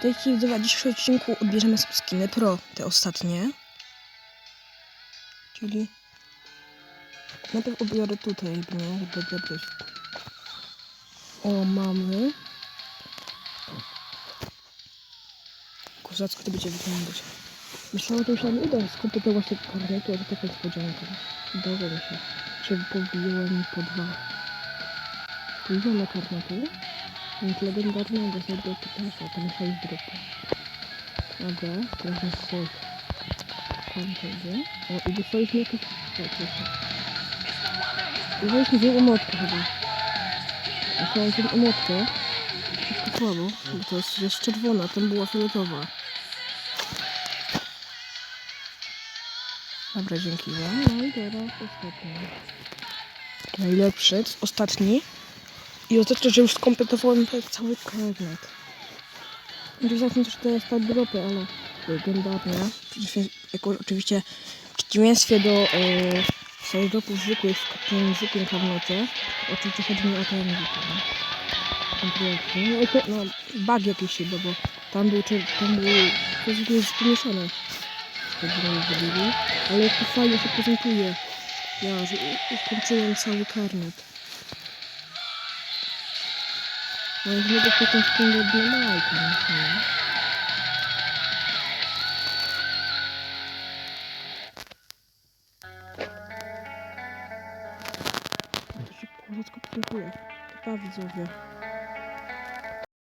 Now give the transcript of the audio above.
Chwili w dzisiejszym odcinku odbierzemy sobie skiny pro, te ostatnie. Czyli najpierw obiorę tutaj, nie? Żeby odebrać. O, mamy. Kozacko to będzie wyglądać. Myślałam, że już nam uda skompletować te karnety, ale taka niespodzianka. Udało mi się. Czy pobiłem po dwa. Pójdziemy karnety. Więc legendarnego sobie pytasza, ten hajs dropa. Aga, teraz jest. Tam będzie. O, i dostaliśmy jakieś... O, proszę. Dostaliśmy dwie emotki chyba. Dostałem tę emotkę. Troszkę słabo, bo to jest, jest czerwona, tam była fioletowa. Dobra, dzięki wam. No i teraz ostatni. Najlepszy, ostatni. I ostatnio, że już skompletowałem cały karnet. Oczywiście zacznę też te start dropy, ale. Przeciwnie- Jako oczywiście w przeciwieństwie do e, swoich dropów zwykłych w tym zwykłym karnecie. Oczywiście chodzi mi o ten. No, to, no bug jakiś chyba, bo tam był, czy, tam był, to jest jest pomieszane. Ale jak to fajnie się prezentuje. Ja że ukończyłem cały karnet. No i znowu potem w tym jednym lajka, nie? To się kurczę prezentuje. Pa widzowie.